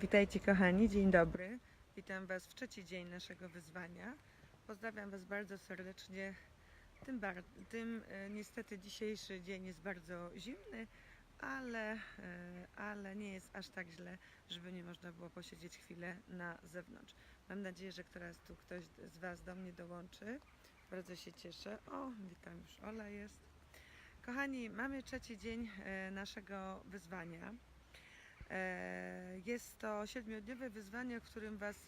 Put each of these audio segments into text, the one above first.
Witajcie kochani, dzień dobry. Witam Was w trzeci dzień naszego wyzwania. Pozdrawiam Was bardzo serdecznie. Tym, bar- tym e, niestety dzisiejszy dzień jest bardzo zimny, ale, e, ale nie jest aż tak źle, żeby nie można było posiedzieć chwilę na zewnątrz. Mam nadzieję, że teraz tu ktoś z Was do mnie dołączy. Bardzo się cieszę. O, witam już, Ola jest. Kochani, mamy trzeci dzień e, naszego wyzwania. E, Jest to siedmiodniowe wyzwanie, w którym Was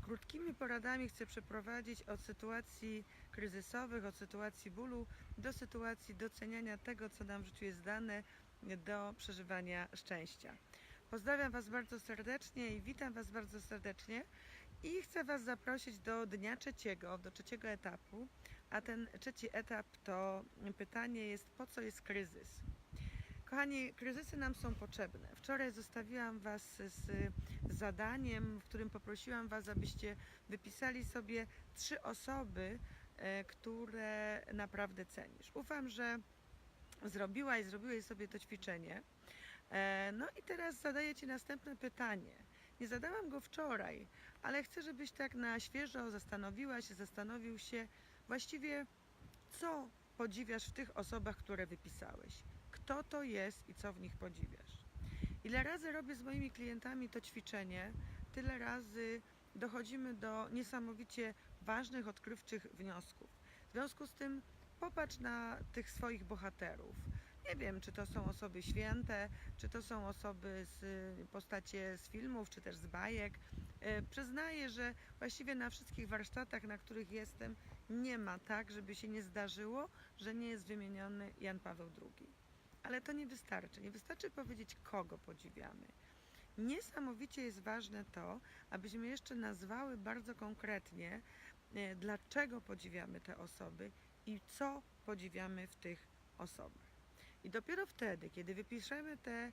krótkimi poradami chcę przeprowadzić od sytuacji kryzysowych, od sytuacji bólu do sytuacji doceniania tego, co nam w życiu jest dane, do przeżywania szczęścia. Pozdrawiam Was bardzo serdecznie i witam Was bardzo serdecznie i chcę Was zaprosić do dnia trzeciego, do trzeciego etapu, a ten trzeci etap to pytanie jest, po co jest kryzys? Kochani, kryzysy nam są potrzebne. Wczoraj zostawiłam Was z zadaniem, w którym poprosiłam Was, abyście wypisali sobie trzy osoby, e, które naprawdę cenisz. Ufam, że zrobiłaś, zrobiłeś sobie to ćwiczenie. E, No i teraz zadaję Ci następne pytanie. Nie zadałam go wczoraj, ale chcę, żebyś tak na świeżo zastanowiła się, zastanowił się właściwie, co podziwiasz w tych osobach, które wypisałeś kto to jest i co w nich podziwiasz. Ile razy robię z moimi klientami to ćwiczenie, tyle razy dochodzimy do niesamowicie ważnych, odkrywczych wniosków. W związku z tym popatrz na tych swoich bohaterów. Nie wiem, czy to są osoby święte, czy to są osoby z postacie z filmów, czy też z bajek. E, Przyznaję, że właściwie na wszystkich warsztatach, na których jestem, nie ma tak, żeby się nie zdarzyło, że nie jest wymieniony Jan Paweł II. Ale to nie wystarczy. Nie wystarczy powiedzieć, kogo podziwiamy. Niesamowicie jest ważne to, abyśmy jeszcze nazwały bardzo konkretnie, e, dlaczego podziwiamy te osoby i co podziwiamy w tych osobach. I dopiero wtedy, kiedy wypiszemy te,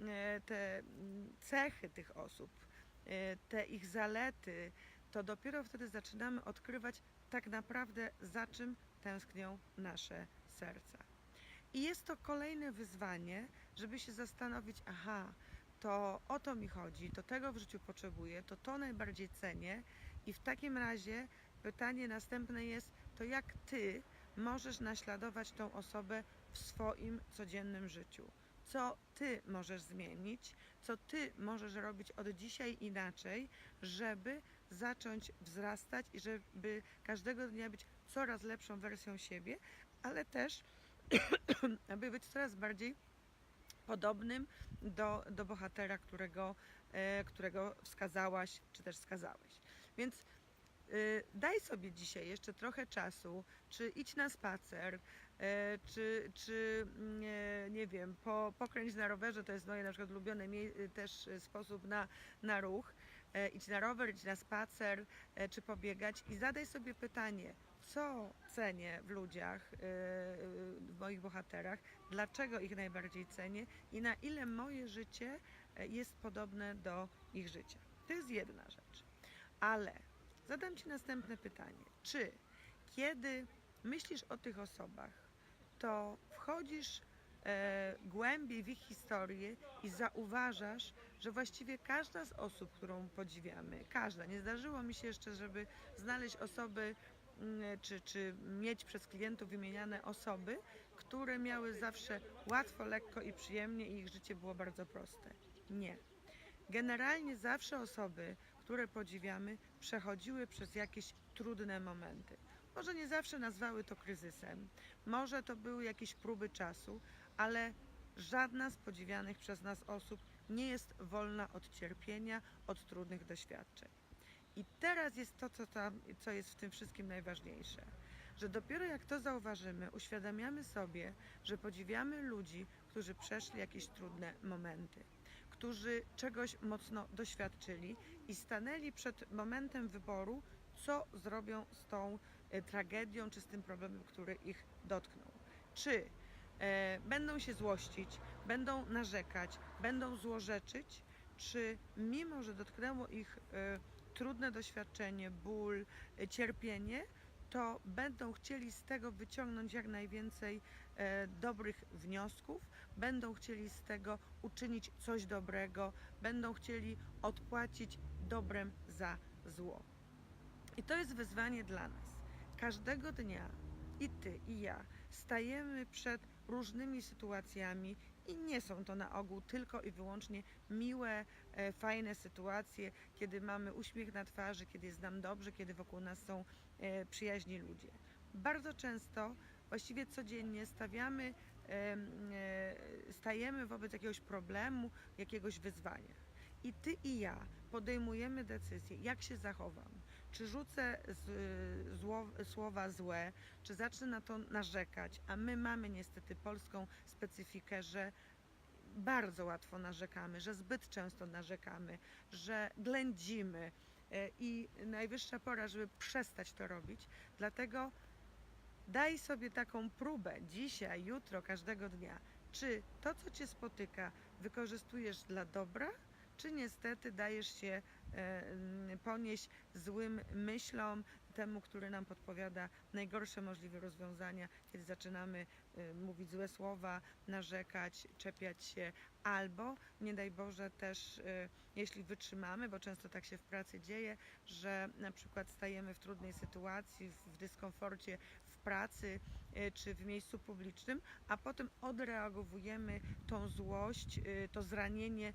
e, te mm, cechy tych osób, e, te ich zalety, to dopiero wtedy zaczynamy odkrywać tak naprawdę, za czym tęsknią nasze serca. I jest to kolejne wyzwanie, żeby się zastanowić, aha, to o to mi chodzi, to tego w życiu potrzebuję, to to najbardziej cenię i w takim razie pytanie następne jest, to jak ty możesz naśladować tą osobę w swoim codziennym życiu? Co ty możesz zmienić, co ty możesz robić od dzisiaj inaczej, żeby zacząć wzrastać i żeby każdego dnia być coraz lepszą wersją siebie, ale też aby być coraz bardziej podobnym do, do bohatera, którego, e, którego wskazałaś, czy też wskazałeś. Więc y, daj sobie dzisiaj jeszcze trochę czasu, czy idź na spacer, e, czy, czy mm, e, nie wiem, po, pokręć na rowerze, to jest moje na przykład ulubione mie- też e, sposób na, na ruch. E, Idź na rower, idź na spacer, e, czy pobiegać i zadaj sobie pytanie, co cenię w ludziach, e, e, w moich bohaterach, dlaczego ich najbardziej cenię i na ile moje życie e, jest podobne do ich życia. To jest jedna rzecz. Ale zadam Ci następne pytanie. Czy kiedy myślisz o tych osobach, to wchodzisz e, głębiej w ich historię i zauważasz, że właściwie każda z osób, którą podziwiamy, każda, nie zdarzyło mi się jeszcze, żeby znaleźć osoby, czy, czy mieć przez klientów wymieniane osoby, które miały zawsze łatwo, lekko i przyjemnie i ich życie było bardzo proste. Nie. Generalnie zawsze osoby, które podziwiamy, przechodziły przez jakieś trudne momenty. Może nie zawsze nazwały to kryzysem, może to były jakieś próby czasu, ale żadna z podziwianych przez nas osób nie jest wolna od cierpienia, od trudnych doświadczeń. I teraz jest to, co, tam, co jest w tym wszystkim najważniejsze. Że dopiero jak to zauważymy, uświadamiamy sobie, że podziwiamy ludzi, którzy przeszli jakieś trudne momenty, którzy czegoś mocno doświadczyli i stanęli przed momentem wyboru, co zrobią z tą e, tragedią czy z tym problemem, który ich dotknął. Czy e, będą się złościć, będą narzekać, będą złorzeczyć, czy mimo, że dotknęło ich e, trudne doświadczenie, ból, e, cierpienie, to będą chcieli z tego wyciągnąć jak najwięcej e, dobrych wniosków, będą chcieli z tego uczynić coś dobrego, będą chcieli odpłacić dobrem za zło. I to jest wyzwanie dla nas. Każdego dnia i ty, i ja stajemy przed różnymi sytuacjami i nie są to na ogół tylko i wyłącznie miłe, fajne sytuacje, kiedy mamy uśmiech na twarzy, kiedy jest nam dobrze, kiedy wokół nas są e, przyjaźni ludzie. Bardzo często, właściwie codziennie stawiamy, e, stajemy wobec jakiegoś problemu, jakiegoś wyzwania. I ty i ja podejmujemy decyzję, jak się zachowam. Czy rzucę z, zło, słowa złe, czy zacznę na to narzekać, a my mamy niestety polską specyfikę, że bardzo łatwo narzekamy, że zbyt często narzekamy, że ględzimy e, i najwyższa pora, żeby przestać to robić. Dlatego daj sobie taką próbę dzisiaj, jutro, każdego dnia. Czy to, co cię spotyka, wykorzystujesz dla dobra, czy niestety dajesz się e, ponieść złym myślom, temu, który nam podpowiada najgorsze możliwe rozwiązania, kiedy zaczynamy e, mówić złe słowa, narzekać, czepiać się, albo nie daj Boże też, e, jeśli wytrzymamy, bo często tak się w pracy dzieje, że na przykład stajemy w trudnej sytuacji, w, dyskomforcie w pracy e, czy w miejscu publicznym, a potem odreagowujemy tą złość, to zranienie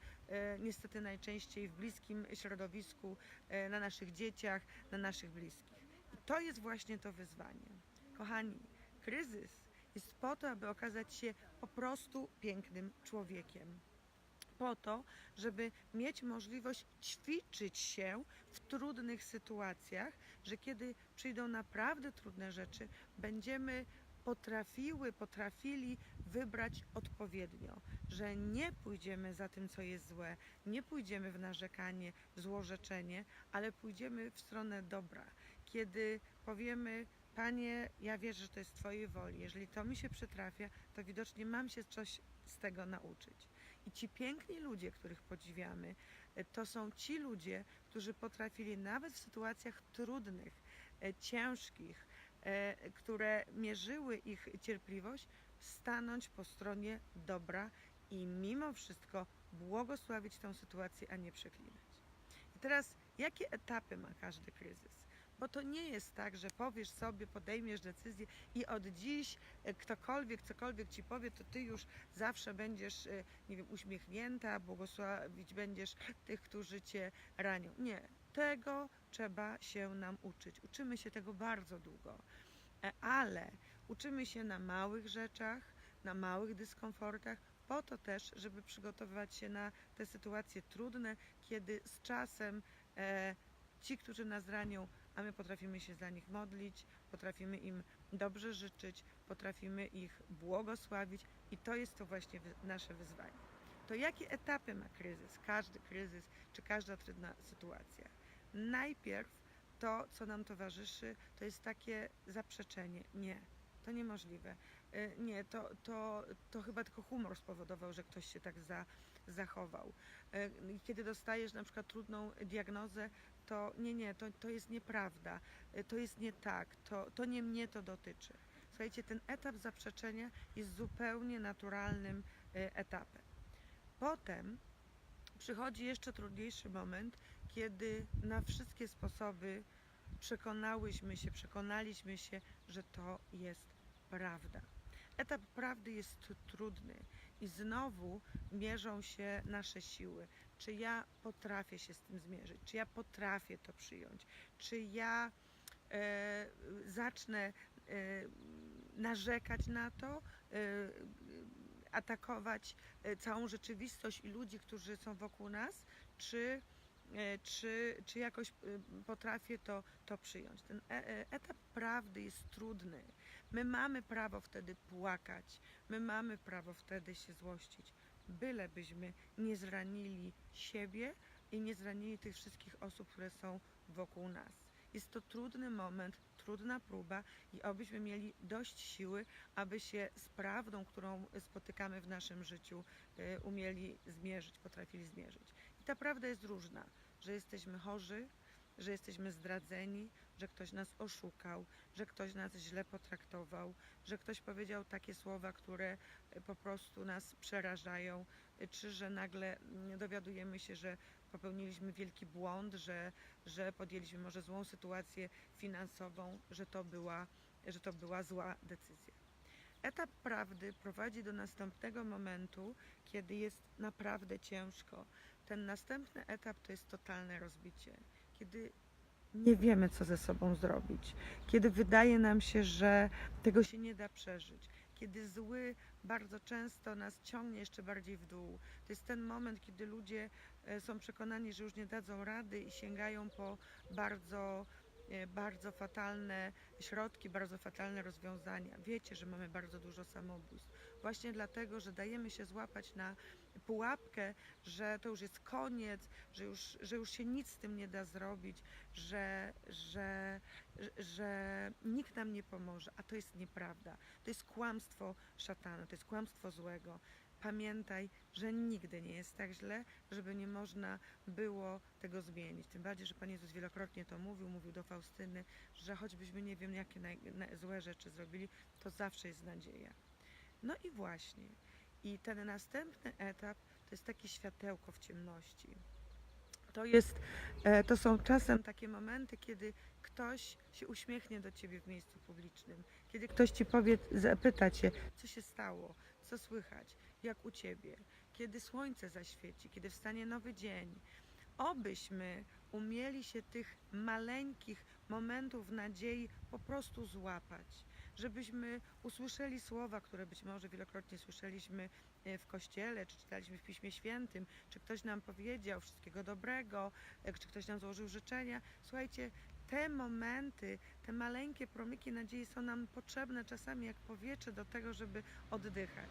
niestety najczęściej w bliskim środowisku, na naszych dzieciach, na naszych bliskich. To jest właśnie to wyzwanie. Kochani, kryzys jest po to, aby okazać się po prostu pięknym człowiekiem. Po to, żeby mieć możliwość ćwiczyć się w trudnych sytuacjach, że kiedy przyjdą naprawdę trudne rzeczy, będziemy potrafiły, potrafili wybrać odpowiednio, że nie pójdziemy za tym, co jest złe, nie pójdziemy w narzekanie, złorzeczenie, ale pójdziemy w stronę dobra. Kiedy powiemy, Panie, ja wierzę, że to jest Twojej woli. Jeżeli to mi się przytrafia, to widocznie mam się coś z tego nauczyć. I ci piękni ludzie, których podziwiamy, e, to są ci ludzie, którzy potrafili nawet w sytuacjach trudnych, e, ciężkich, e, które mierzyły ich cierpliwość, stanąć po stronie dobra i mimo wszystko błogosławić tę sytuację, a nie przeklinać. I teraz, jakie etapy ma każdy kryzys? Bo to nie jest tak, że powiesz sobie, podejmiesz decyzję i od dziś e, ktokolwiek, cokolwiek ci powie, to ty już zawsze będziesz, e, nie wiem, uśmiechnięta, błogosławić będziesz tych, którzy cię ranią. Nie, tego trzeba się nam uczyć. Uczymy się tego bardzo długo, E, ale uczymy się na małych rzeczach, na małych dyskomfortach, po to też, żeby przygotowywać się na te sytuacje trudne, kiedy z czasem e, ci, którzy nas ranią, a my potrafimy się za nich modlić, potrafimy im dobrze życzyć, potrafimy ich błogosławić i to jest to właśnie nasze wyzwanie. To jakie etapy ma kryzys, każdy kryzys czy każda trudna sytuacja? Najpierw to, co nam towarzyszy, to jest takie zaprzeczenie. Nie, to niemożliwe. Y, Nie, to, to, to chyba tylko humor spowodował, że ktoś się tak za, zachował. Y, Kiedy dostajesz na przykład trudną diagnozę, to nie, nie, to, to jest nieprawda, y, to jest nie tak, to, to nie mnie to dotyczy. Słuchajcie, ten etap zaprzeczenia jest zupełnie naturalnym y, etapem. Potem przychodzi jeszcze trudniejszy moment, kiedy na wszystkie sposoby przekonałyśmy się, przekonaliśmy się, że to jest prawda. Etap prawdy jest tr- trudny i znowu mierzą się nasze siły. Czy ja potrafię się z tym zmierzyć? Czy ja potrafię to przyjąć? Czy ja e, zacznę e, narzekać na to, e, atakować e, całą rzeczywistość i ludzi, którzy są wokół nas, czy, e, czy, czy jakoś e, potrafię to, to przyjąć. Ten etap prawdy jest trudny. My mamy prawo wtedy płakać, my mamy prawo wtedy się złościć, bylebyśmy nie zranili siebie i nie zranili tych wszystkich osób, które są wokół nas. Jest to trudny moment, trudna próba i obyśmy mieli dość siły, aby się z prawdą, którą spotykamy w naszym życiu, y, umieli zmierzyć, potrafili zmierzyć. I ta prawda jest różna, że jesteśmy chorzy, że jesteśmy zdradzeni, że ktoś nas oszukał, że ktoś nas źle potraktował, że ktoś powiedział takie słowa, które e, po prostu nas przerażają, e, czy że nagle mm, dowiadujemy się, że popełniliśmy wielki błąd, że, że podjęliśmy może złą sytuację finansową, że to była, że to była zła decyzja. Etap prawdy prowadzi do następnego momentu, kiedy jest naprawdę ciężko. Ten następny etap to jest totalne rozbicie, kiedy nie wiemy, co ze sobą zrobić, kiedy wydaje nam się, że tego się nie da przeżyć, kiedy zły bardzo często nas ciągnie jeszcze bardziej w dół. To jest ten moment, kiedy ludzie e, są przekonani, że już nie dadzą rady i sięgają po bardzo, bardzo fatalne środki, bardzo fatalne rozwiązania. Wiecie, że mamy bardzo dużo samobójstw. Właśnie dlatego, że dajemy się złapać na pułapkę, że to już jest koniec, że już, że już się nic z tym nie da zrobić, że, że, że nikt nam nie pomoże. A to jest nieprawda. To jest kłamstwo szatana, to jest kłamstwo złego. Pamiętaj, że nigdy nie jest tak źle, żeby nie można było tego zmienić. Tym bardziej, że Pan Jezus wielokrotnie to mówił, mówił do Faustyny, że choćbyśmy nie wiem, jakie naj, na, złe rzeczy zrobili, to zawsze jest nadzieja. No i właśnie. I ten następny etap to jest takie światełko w ciemności. To, jest, e, to są czasem takie momenty, kiedy ktoś się uśmiechnie do ciebie w miejscu publicznym, kiedy ktoś ci powie, zapyta cię, co się stało, co słychać, jak u ciebie, kiedy słońce zaświeci, kiedy wstanie nowy dzień. Obyśmy umieli się tych maleńkich momentów nadziei po prostu złapać żebyśmy usłyszeli słowa, które być może wielokrotnie słyszeliśmy e, w kościele, czy czytaliśmy w Piśmie Świętym, czy ktoś nam powiedział wszystkiego dobrego, e, czy ktoś nam złożył życzenia. Słuchajcie, te momenty, te maleńkie promyki nadziei są nam potrzebne czasami jak powietrze do tego, żeby oddychać.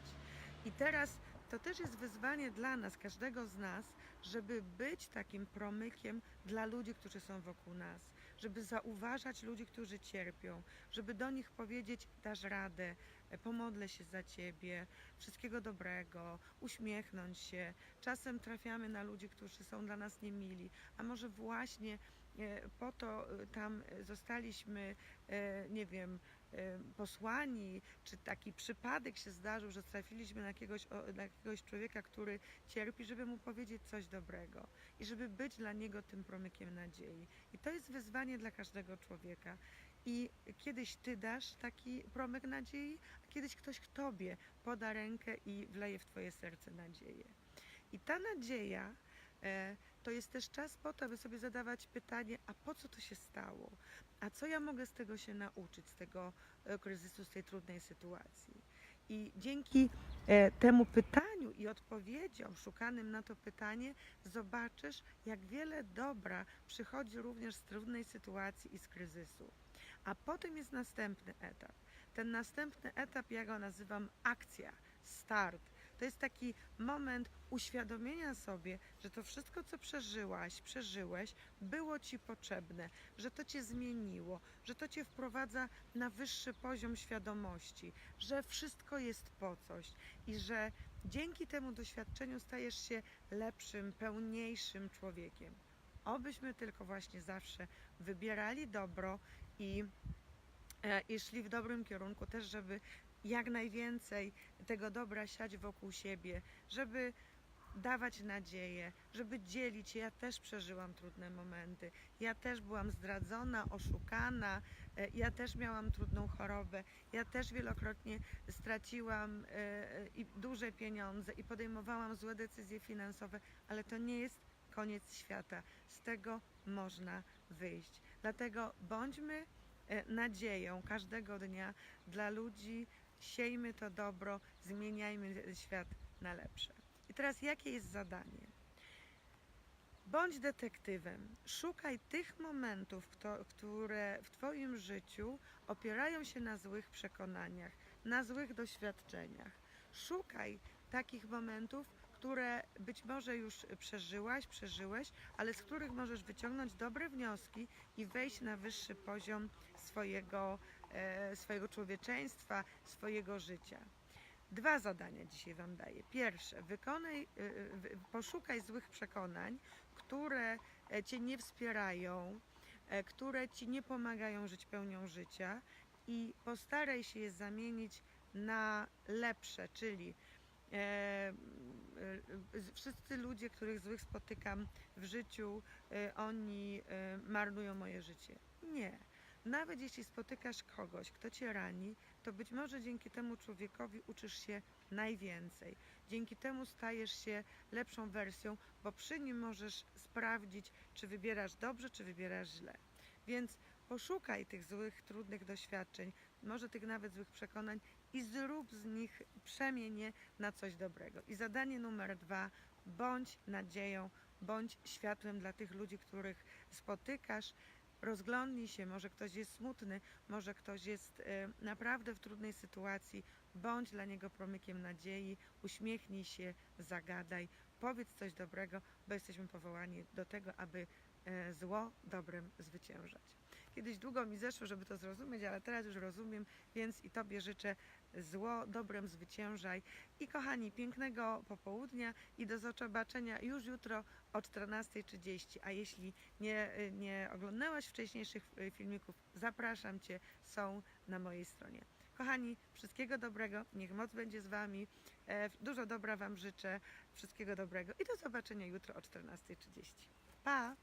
I teraz to też jest wyzwanie dla nas, każdego z nas, żeby być takim promykiem dla ludzi, którzy są wokół nas. Żeby zauważać ludzi, którzy cierpią, żeby do nich powiedzieć: dasz radę, e, pomodlę się za ciebie, wszystkiego dobrego, uśmiechnąć się. Czasem trafiamy na ludzi, którzy są dla nas niemili, a może właśnie e, po to e, tam zostaliśmy, nie wiem, posłani, czy taki przypadek się zdarzył, że trafiliśmy na jakiegoś, na jakiegoś człowieka, który cierpi, żeby mu powiedzieć coś dobrego i żeby być dla niego tym promykiem nadziei. I to jest wyzwanie dla każdego człowieka. I kiedyś ty dasz taki promyk nadziei, a kiedyś ktoś k tobie poda rękę i wleje w twoje serce nadzieję. I ta nadzieja e, to jest też czas po to, aby sobie zadawać pytanie, a po co to się stało? A co ja mogę z tego się nauczyć, z tego e, kryzysu, z tej trudnej sytuacji? I dzięki e, temu pytaniu i odpowiedziom szukanym na to pytanie, zobaczysz, jak wiele dobra przychodzi również z trudnej sytuacji i z kryzysu. A potem jest następny etap. Ten następny etap, ja go nazywam akcja, start. To jest taki moment uświadomienia sobie, że to wszystko, co przeżyłaś, przeżyłeś, było ci potrzebne, że to cię zmieniło, że to cię wprowadza na wyższy poziom świadomości, że wszystko jest po coś i że dzięki temu doświadczeniu stajesz się lepszym, pełniejszym człowiekiem. Obyśmy tylko właśnie zawsze wybierali dobro i, e, i szli w dobrym kierunku, też żeby jak najwięcej tego dobra siać wokół siebie, żeby dawać nadzieję, żeby dzielić. Ja też przeżyłam trudne momenty. Ja też byłam zdradzona, oszukana. e, Ja też miałam trudną chorobę. Ja też wielokrotnie straciłam e, e, i duże pieniądze i podejmowałam złe decyzje finansowe, ale to nie jest koniec świata. Z tego można wyjść. Dlatego bądźmy nadzieją każdego dnia dla ludzi, siejmy to dobro, zmieniajmy świat na lepsze. I teraz jakie jest zadanie? Bądź detektywem. Szukaj tych momentów, które w Twoim życiu opierają się na złych przekonaniach, na złych doświadczeniach. Szukaj takich momentów, które być może już przeżyłaś, przeżyłeś, ale z których możesz wyciągnąć dobre wnioski i wejść na wyższy poziom swojego, swojego człowieczeństwa, swojego życia. Dwa zadania dzisiaj Wam daję. Pierwsze, wykonaj, y, wy- poszukaj złych przekonań, które e, Cię nie wspierają, e, które ci nie pomagają żyć pełnią życia i postaraj się je zamienić na lepsze, czyli e, e, e, wszyscy ludzie, których złych spotykam w życiu, e, oni e, marnują moje życie. Nie. Nawet jeśli spotykasz kogoś, kto cię rani, to być może dzięki temu człowiekowi uczysz się najwięcej. Dzięki temu stajesz się lepszą wersją, bo przy nim możesz sprawdzić, czy wybierasz dobrze, czy wybierasz źle. Więc poszukaj tych złych, trudnych doświadczeń, może tych nawet złych przekonań i zrób z nich przemienię na coś dobrego. I zadanie numer dwa, bądź nadzieją, bądź światłem dla tych ludzi, których spotykasz. Rozglądnij się, może ktoś jest smutny, może ktoś jest e, naprawdę w trudnej sytuacji. Bądź dla niego promykiem nadziei, uśmiechnij się, zagadaj, powiedz coś dobrego, bo jesteśmy powołani do tego, aby e, zło dobrem zwyciężać. Kiedyś długo mi zeszło, żeby to zrozumieć, ale teraz już rozumiem, więc i Tobie życzę zło dobrem zwyciężaj. I kochani, pięknego popołudnia i do zobaczenia już jutro o 14.30. A jeśli nie, nie oglądałaś wcześniejszych y, filmików, zapraszam Cię, są na mojej stronie. Kochani, wszystkiego dobrego, niech moc będzie z Wami. E, Dużo dobra Wam życzę, wszystkiego dobrego i do zobaczenia jutro o 14.30. Pa!